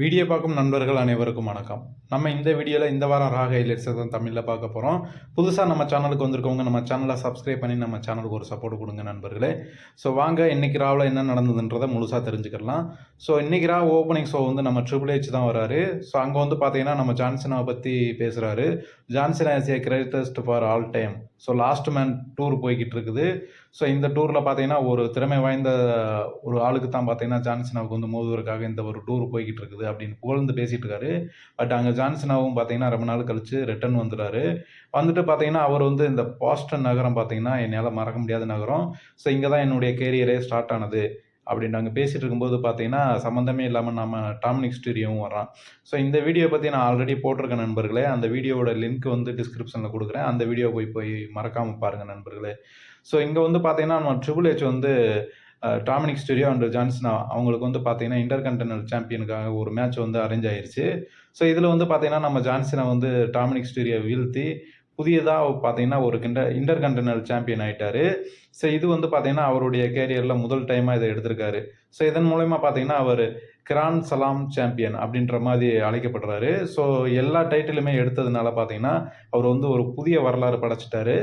Video பார்க்கும் நண்பர்கள் அனைவருக்கும் வணக்கம். நம்ம இந்த வீடியோவில் இந்த வாரம் ராக ஹைலைட்ஸை தான் தமிழில் பார்க்க போகிறோம் புதுசாக நம்ம சேனலுக்கு வந்திருக்கவங்க நம்ம சேனலை சப்ஸ்கிரைப் பண்ணி நம்ம சேனலுக்கு ஒரு சப்போர்ட் கொடுங்க நண்பர்களே. ஸோ வாங்க இன்றைக்கி ராவில் என்ன நடந்ததுன்றதை முழுசாக தெரிஞ்சுக்கலாம் ஸோ இன்றைக்கி ராவ் ஓப்பனிங் ஷோ வந்து நம்ம ட்ரிபிள் ஹெச் தான் வராரு. ஸோ அங்கே வந்து பார்த்தீங்கன்னா நம்ம ஜான்சனாவை பற்றி பேசுகிறாரு Johnson as a greatest for all time so last man tour போய்கிட்டு இருக்குது. ஸோ இந்த டூரில் பார்த்தீங்கன்னா ஒரு திறமை வாய்ந்த ஒரு ஆளுக்கு தான் பார்த்தீங்கன்னா ஜான்சனாவுக்கு வந்து மோதுவதற்காக இந்த ஒரு டூர் போய்கிட்டு இருக்குது அப்படின்னு புகழ்ந்து பேசிகிட்டு இருக்காரு பட் அங்கே ஜான்சனாவும் பார்த்தீங்கன்னா ரொம்ப நாள் கழிச்சு ரிட்டர்ன் வந்துடுறாரு வந்துட்டு பார்த்தீங்கன்னா அவர் வந்து இந்த பாஸ்டன் நகரம் பார்த்தீங்கன்னா என்னால் மறக்க முடியாத நகரம். ஸோ இங்கே தான் என்னுடைய கேரியரே ஸ்டார்ட் ஆனது. அப்படின்னு நாங்கள் பேசிகிட்டு இருக்கும்போது பார்த்தீங்கன்னா சம்மந்தமே இல்லாமல் நம்ம டாமினிக் ஸ்டூடியோவும் வர்றான் ஸோ இந்த வீடியோ பற்றி நான் ஆல்ரெடி போட்டிருக்கேன் நண்பர்களே. அந்த வீடியோவோட லிங்க் வந்து டிஸ்கிரிப்ஷனில் கொடுக்குறேன். அந்த வீடியோ போய் போய் மறக்காமல் பாருங்கள் நண்பர்களே. ஸோ இங்கே வந்து பார்த்தீங்கன்னா நம்ம ட்ரிபிள் ஹெச் வந்து Dominik Mysterio and John Cena அவங்களுக்கு வந்து பார்த்தீங்கன்னா இன்டர் கண்டனல் சாம்பியனுக்காக ஒரு மேட்ச் வந்து அரேஞ்ச் ஆயிருச்சு. ஸோ இதில் வந்து பார்த்தீங்கன்னா நம்ம ஜான்சனை வந்து டாமினிக் ஸ்டூடியோ வீழ்த்தி புதியதாக பார்த்தீங்கன்னா ஒரு கிண்ட இன்டர் கண்டனல் சாம்பியன் ஆயிட்டாரு. ஸோ இது வந்து பார்த்தீங்கன்னா அவருடைய கேரியரில் முதல் டைமாக இதை எடுத்திருக்காரு. ஸோ இதன் மூலயமா பார்த்தீங்கன்னா அவர் கிரான் சலாம் சாம்பியன் அப்படின்ற மாதிரி அழைக்கப்படுறாரு. ஸோ எல்லா டைட்டிலுமே எடுத்ததுனால பார்த்தீங்கன்னா அவர் வந்து ஒரு புதிய வரலாறு படைச்சிட்டாரு.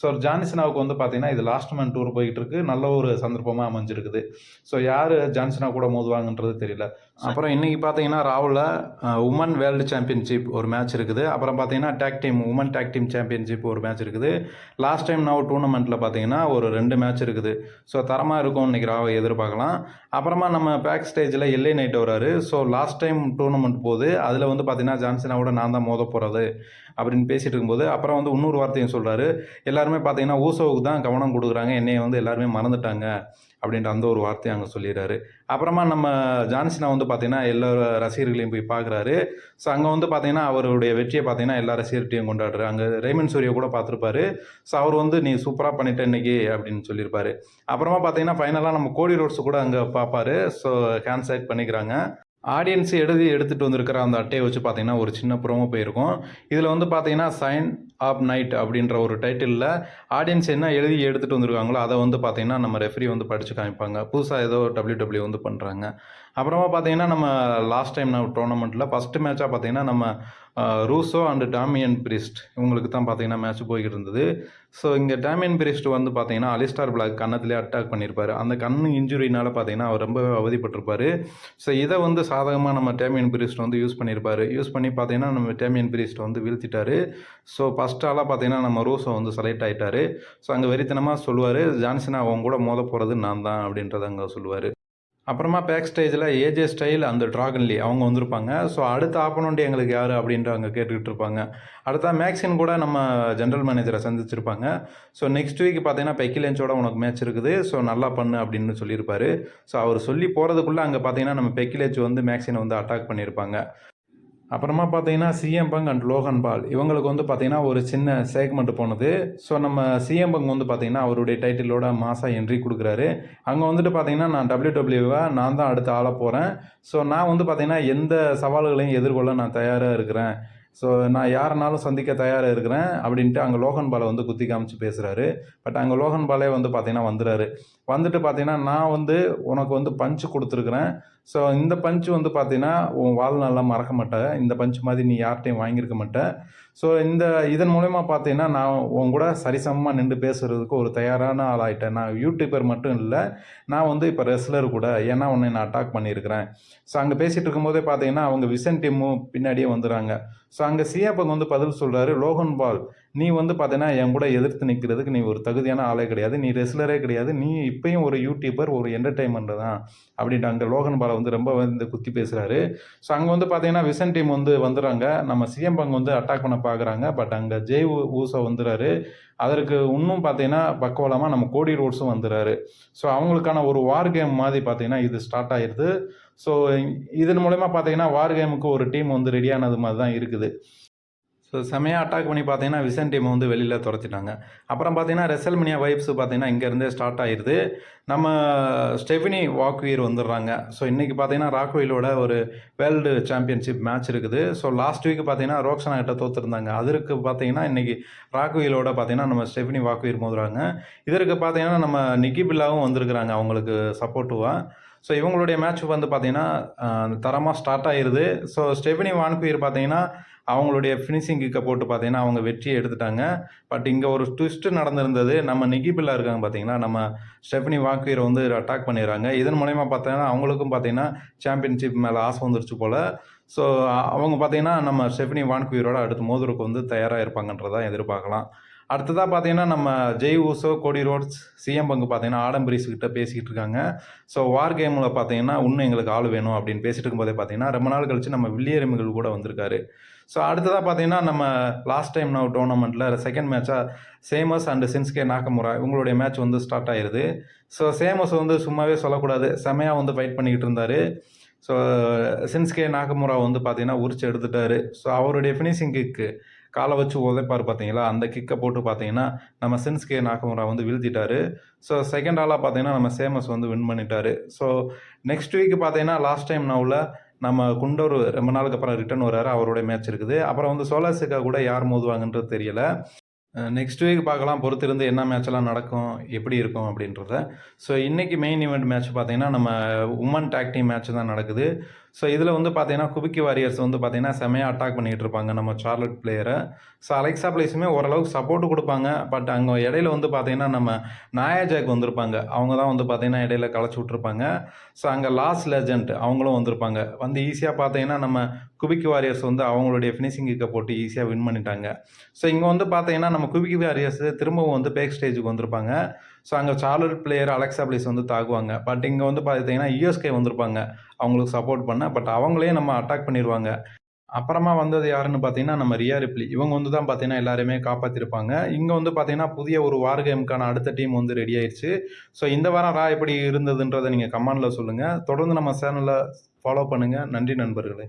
ஸோ ஜான்சனாவுக்கு வந்து பார்த்தீங்கன்னா இது லாஸ்ட் மேன் டூர் போயிட்டு இருக்கு. நல்ல ஒரு சந்தர்ப்பமாக அமைஞ்சிருக்குது. ஸோ யார் ஜான்சனா கூட மோதுவாங்கன்றது தெரியல. அப்புறம் இன்றைக்கி பார்த்தீங்கன்னா ராவில் உமன் வேர்ல்டு சாம்பியன்ஷிப் ஒரு மேட்ச் இருக்குது. அப்புறம் பார்த்தீங்கன்னா tag team women tag team championship ஒரு மேட்ச் இருக்குது. லாஸ்ட் டைம் நான் டூர்னமெண்ட்டில் பார்த்தீங்கன்னா ஒரு ரெண்டு மேட்ச் இருக்குது. ஸோ தரமாக இருக்கும் இன்றைக்கி ராவை எதிர்பார்க்கலாம். அப்புறமா நம்ம பேக் ஸ்டேஜில் எல்லை நைட் வராரு ஸோ லாஸ்ட் டைம் டூர்னமெண்ட் போது அதில் வந்து பார்த்தீங்கன்னா ஜான்சனாவோட நான் தான் மோத போகிறது அப்படின்னு பேசிகிட்டு இருக்கும்போது அப்புறம் வந்து இன்னொரு வார்த்தையும் சொல்கிறாரு எல்லாருமே பார்த்தீங்கன்னா ஊசோவுக்கு தான் கவனம் கொடுக்குறாங்க. என்னையை வந்து எல்லாருமே மறந்துட்டாங்க. அப்படின்ற அந்த ஒரு வார்த்தையை அங்கே சொல்லிடுறாரு. அப்புறமா நம்ம ஜான்சினா வந்து பார்த்தீங்கன்னா எல்லா ரசிகர்களையும் போய் பார்க்குறாரு ஸோ அங்கே வந்து பார்த்தீங்கன்னா அவருடைய வெற்றியை பார்த்தீங்கன்னா எல்லா ரசிகர்கிட்டையும் கொண்டாடுறாரு. அங்கே ரேமன் சூரியா கூட பார்த்துருப்பாரு ஸோ அவர் வந்து நீ சூப்பராக பண்ணிட்ட இன்னைக்கு அப்படின்னு சொல்லியிருப்பாரு. அப்புறமா பார்த்தீங்கன்னா ஃபைனலாக நம்ம கோடி ரோட்ஸ் கூட அங்கே பார்ப்பாரு ஸோ ஹேண்ட் சைட் பண்ணிக்கிறாங்க. ஆடியன்ஸ் எழுதி எடுத்துகிட்டு வந்திருக்கிற அந்த அட்டையை வச்சு பார்த்தீங்கன்னா ஒரு சின்ன ப்ரோமோ போயிருக்கும். இதில் வந்து பார்த்தீங்கன்னா சைன் ஆப் நைட் அப்படின்ற ஒரு டைட்டிலில் ஆடியன்ஸ் என்ன எழுதி எடுத்துகிட்டு வந்திருக்காங்களோ அதை வந்து பார்த்திங்கன்னா நம்ம ரெஃப்ரி வந்து படித்து காமிப்பாங்க. புதுசாக ஏதோ டபிள்யூ டபிள்யூ வந்து பண்ணுறாங்க அப்புறமா பார்த்தீங்கன்னா நம்ம லாஸ்ட் டைம் நம்ம டோர்னமெண்ட்டில் ஃபஸ்ட்டு மேட்சாக பார்த்தீங்கன்னா நம்ம ரூசோ அண்டு டாமியன் பிரிஸ்ட் இவங்களுக்கு தான் பார்த்தீங்கன்னா மேட்ச் போய்கிட்டு இருந்தது ஸோ இங்கே டாமியன் பிரிஸ்ட் வந்து பார்த்தீங்கன்னா அலிஸ்டார் பிளாக் கன்னத்திலே அட்டாக் பண்ணியிருப்பாரு அந்த கண் இன்ஜுரினால் பார்த்தீங்கன்னா அவர் ரொம்பவே அவதிப்பட்டிருப்பார். ஸோ இதை வந்து சாதகமாக நம்ம டேமியன் பிரிஸ்ட் வந்து யூஸ் பண்ணியிருப்பாரு யூஸ் பண்ணி பார்த்தீங்கன்னா நம்ம டேமியன் பிரிஸ்ட் வந்து வீழ்த்திட்டார். ஸோ ஃபஸ்ட் பார்த்தீங்கன்னா நம்ம ரூஸோ வந்து செலக்ட் ஆகிட்டார் ஸோ அங்கே வெறித்தனமாக சொல்லுவார் ஜான்சனா அவங்க கூட மோத போகிறது நான் தான் அப்படின்றத அங்கே சொல்லுவார். அப்புறமா பேக் ஸ்டேஜில் ஏஜே ஸ்டைல் அந்த ட்ராகன்லி அவங்க வந்திருப்பாங்க. ஸோ அடுத்த ஆப்பனண்ட் எங்களுக்கு யார் அப்படின்ற அங்கே கேட்டுக்கிட்டு இருப்பாங்க. அடுத்த மேக்ஸின் கூட நம்ம ஜென்ரல் மேனேஜரை சந்திச்சிருப்பாங்க. ஸோ நெக்ஸ்ட் வீக் பார்த்தீங்கன்னா பெக்கிலேஞ்சோட உனக்கு மேட்ச் இருக்குது. ஸோ நல்லா பண்ணு அப்படின்னு சொல்லியிருப்பாரு. ஸோ அவர் சொல்லி போகிறதுக்குள்ளே அங்கே பார்த்தீங்கன்னா நம்ம பெக்கிலேஜ் வந்து மேக்ஸினை வந்து அட்டாக் பண்ணியிருப்பாங்க. அப்புறமா பார்த்தீங்கன்னா CM Punk and Logan Paul. இவங்களுக்கு வந்து பார்த்தீங்கன்னா ஒரு சின்ன சேக்மெண்ட் போனது. ஸோ நம்ம சிஎம் பங்க் வந்து பார்த்தீங்கன்னா அவருடைய டைட்டிலோட மாசா என்ட்ரி கொடுக்குறாரு. அங்கே வந்துட்டு பார்த்தீங்கன்னா நான் டபிள்யூ டபிள்யூவை நான் தான் அடுத்து ஆள போகிறேன் ஸோ நான் வந்து பார்த்தீங்கன்னா எந்த சவால்களையும் எதிர்கொள்ள நான் தயாராக இருக்கிறேன். ஸோ நான் யாருனாலும் சந்திக்க தயாராக இருக்கிறேன் அப்படின்ட்டு அங்கே லோகன் பாலை வந்து குத்தி காமிச்சு பேசுகிறாரு பட் அங்கே லோகன் பாலே வந்து பார்த்தீங்கன்னா வந்துடுறாரு வந்துட்டு பார்த்தீங்கன்னா நான் வந்து உனக்கு வந்து பஞ்சு கொடுத்துருக்குறேன். ஸோ இந்த பஞ்சு வந்து பார்த்தீங்கன்னா உன் வாழ்நாளில் மறக்க மாட்டேன் இந்த பஞ்சு மாதிரி நீ யார்கிட்டையும் வாங்கியிருக்க மாட்டேன் ஸோ இந்த இதன் மூலயமா பார்த்தீங்கன்னா நான் உன் கூட சரிசமமாக நின்று பேசுகிறதுக்கு ஒரு தயாரான ஆளாயிட்டேன். நான் யூடியூபர் மட்டும் இல்லை நான் வந்து இப்போ ரெஸ்லர் கூட ஏன்னா உன்னை நான் அட்டாக் பண்ணியிருக்கிறேன். ஸோ அங்கே பேசிகிட்டு இருக்கும்போதே பார்த்தீங்கன்னா அவங்க விசன் டீமும் பின்னாடியே வந்துடுறாங்க ஸோ அங்கே சியாப்பங்க வந்து பதில் சொல்கிறாரு லோகன் பால் நீ வந்து பார்த்தீங்கன்னா என் கூட எதிர்த்து நிற்கிறதுக்கு நீ ஒரு தகுதியான ஆளே கிடையாது நீ ரெஸ்லரே கிடையாது நீ இப்பயும் ஒரு யூடியூபர் ஒரு என்டர்டைன்மெண்ட் தான் அப்படின்ட்டு அங்கே லோகன் பாலை வந்து ரொம்ப வந்து குத்தி பேசுகிறாரு ஸோ அங்கே வந்து பார்த்தீங்கன்னா விசன் டீம் வந்து வந்துடுறாங்க. நம்ம சிஎம் பங்க் வந்து அட்டாக் பண்ண பார்க்குறாங்க பட் அங்கே ஜெய் ஊசோ வந்துடுறாரு. அதற்கு இன்னும் பார்த்தீங்கன்னா பக்கவலமாக நம்ம கோடி ரோட்ஸும் வந்துடுறாரு. ஸோ அவங்களுக்கான ஒரு வார் கேம் மாதிரி பார்த்தீங்கன்னா இது ஸ்டார்ட் ஆயிடுது ஸோ இதன் மூலயமா பார்த்தீங்கன்னா வார் கேமுக்கு ஒரு டீம் வந்து ரெடியானது மாதிரி தான் இருக்குது. ஸோ செமையாக அட்டாக் பண்ணி பார்த்தீங்கன்னா விசன் டீமை வந்து வெளியில் துரத்திட்டாங்க. அப்புறம் பார்த்தீங்கன்னா ரெசல்மினியா வைப்ஸ் பார்த்தீங்கன்னா இங்கேருந்தே ஸ்டார்ட் ஆயிடுது நம்ம ஸ்டெஃபினி வாக்வீர் வந்துடுறாங்க. ஸோ இன்றைக்கி பார்த்தீங்கன்னா ராக்வீலோட ஒரு வேர்ல்டு சாம்பியன்ஷிப் மேட்ச் இருக்குது. ஸோ லாஸ்ட் வீக் பார்த்தீங்கன்னா ரோக்ஸனா கிட்ட தோத்துருந்தாங்க. அதற்கு பார்த்தீங்கன்னா இன்றைக்கி ராக்வீலோட பார்த்தீங்கன்னா நம்ம ஸ்டெஃபினி வாக்வீர் மோதுறாங்க. இதற்கு பார்த்தீங்கன்னா நம்ம நிக்கி பில்லாவும் வந்திருக்கிறாங்க அவங்களுக்கு சப்போர்ட்டிவாக ஸோ இவங்களுடைய மேட்ச் வந்து பார்த்தீங்கன்னா தரமாக ஸ்டார்ட் ஆயிடுது ஸோ ஸ்டெஃபினி வான்குயர் பார்த்தீங்கன்னா அவங்களுடைய ஃபினிஷிங் கிக்கை போட்டு பார்த்தீங்கன்னா அவங்க வெற்றியை எடுத்துட்டாங்க. பட் இங்கே ஒரு ட்விஸ்ட் நடந்திருந்தது. நம்ம நிகிபில்லா இருக்காங்க பார்த்தீங்கன்னா நம்ம ஸ்டெஃபனி வாக்கீரை வந்து அட்டாக் பண்ணிடுறாங்க. இதன் மூலயமா பார்த்தீங்கன்னா அவங்களுக்கும் பார்த்தீங்கன்னா சாம்பியன்ஷிப் மேலே ஆசை வந்துருச்சு போல். ஸோ அவங்க பார்த்தீங்கன்னா நம்ம ஸ்டெஃபனி வான்குயரோட அடுத்த மோதுருக்கு வந்து தயாராக இருப்பாங்கன்றதான் எதிர்பார்க்கலாம். அடுத்ததாக பார்த்தீங்கன்னா நம்ம Jey Uso Cody Rhodes CM Punk பார்த்தீங்கன்னா ஆடம்பரிஸ் கிட்ட பேசிக்கிட்டு இருக்காங்க. ஸோ வார் கேமில் பார்த்தீங்கன்னா இன்னும் எங்களுக்கு ஆள் வேணும் அப்படின்னு பேசிட்டு இருக்கும்போதே பார்த்தீங்கன்னா ரொம்ப நாள் கழிச்சு நம்ம வில்லியரமிகள் கூட வந்திருக்காரு. ஸோ அடுத்ததாக பார்த்தீங்கன்னா நம்ம லாஸ்ட் டைம் நான் டோர்னமெண்ட்டில் செகண்ட் மேட்சாக சேமஸ் அண்டு சின்ஸ்கே நாக்கமுரா இவங்களுடைய மேட்ச் வந்து ஸ்டார்ட் ஆயிடுது ஸோ சேமஸ் வந்து சும்மாவே சொல்லக்கூடாது. செமையாக வந்து ஃபைட் பண்ணிக்கிட்டு இருந்தார். ஸோ சின்ஸ்கே நாகமுரா வந்து பார்த்தீங்கன்னா உரிச்சு எடுத்துட்டாரு. ஸோ அவருடைய ஃபினிஷிங் கிக்கு காலை வச்சு உதைப்பார் பார்த்தீங்களா அந்த கிக்கை போட்டு பார்த்தீங்கன்னா நம்ம சென்ஸ்கே நாகமுரா வந்து வீழ்த்திட்டாரு. ஸோ செகண்ட் ஆளாக பார்த்தீங்கன்னா நம்ம சேமஸ் வந்து வின் பண்ணிட்டாரு. ஸோ நெக்ஸ்ட் வீக் பார்த்தீங்கன்னா லாஸ்ட் டைம் நவுல நம்ம குண்டோர் ரொம்ப நாளுக்கு அப்புறம் ரிட்டர்ன் வராரு அவருடைய மேட்ச் இருக்குது. அப்புறம் வந்து சோலாசிக்கா கூட யார் மோதுவாங்கன்றது தெரியல. நெக்ஸ்ட் வீக் பார்க்கலாம். பொறுத்திருந்து என்ன மேட்ச்லாம் நடக்கும் எப்படி இருக்கும் அப்படின்றத. ஸோ இன்றைக்கி மெயின் ஈவெண்ட் மேட்ச் பார்த்தீங்கன்னா நம்ம உமன் டாக் டீம் மேட்ச் தான் நடக்குது. ஸோ இதில் வந்து பார்த்தீங்கன்னா குபிக்கி வாரியர்ஸ் வந்து பார்த்தீங்கன்னா செமையாக அட்டாக் பண்ணிகிட்டு இருப்பாங்க. நம்ம சார்லட் பிளேயரை ஸோ அலெக்ஸா பிளேஸுமே ஓரளவுக்கு சப்போர்ட் கொடுப்பாங்க. பட் அங்கே இடையில வந்து பார்த்தீங்கன்னா நம்ம நாயாஜாக் வந்திருப்பாங்க. அவங்க தான் வந்து பார்த்தீங்கன்னா இடையில களைச்சி விட்ருப்பாங்க ஸோ அங்கே லாஸ் லெஜண்ட் அவங்களும் வந்திருப்பாங்க. வந்து ஈஸியாக பார்த்தீங்கன்னா நம்ம குபிக்கி வாரியர்ஸ் வந்து அவங்களுடைய ஃபினிஷிங்குக்கு போட்டு ஈஸியாக வின் பண்ணிட்டாங்க. ஸோ இங்கே வந்து பார்த்தீங்கன்னா நம்ம குபிக்கி வாரியர்ஸ் திரும்பவும் வந்து பேக் ஸ்டேஜுக்கு வந்திருப்பாங்க. ஸோ அங்கே சார்லர் பிளேயர் அலெக்சா பிளேஸ் வந்து தாக்குவாங்க. பட் இங்கே வந்து பார்த்தீங்கன்னா யூஎஸ்கே வந்திருப்பாங்க. அவங்களுக்கு சப்போர்ட் பண்ண பட் அவங்களே நம்ம அட்டாக் பண்ணிடுவாங்க. அப்புறமா வந்தது யாருன்னு பார்த்தீங்கன்னா நம்ம ரியா ரிப்ளி இவங்க வந்து தான் பார்த்தீங்கன்னா எல்லாருமே காப்பாற்றிருப்பாங்க இங்கே வந்து பார்த்தீங்கன்னா புதிய ஒரு வார் கேமுக்கான அடுத்த டீம் வந்து ரெடி ஆயிடுச்சு ஸோ இந்த வாரம் ரா எப்படி இருந்ததுன்றதை நீங்கள் கமெண்டில் சொல்லுங்கள் தொடர்ந்து நம்ம சேனலை ஃபாலோ பண்ணுங்கள் நன்றி நண்பர்களே.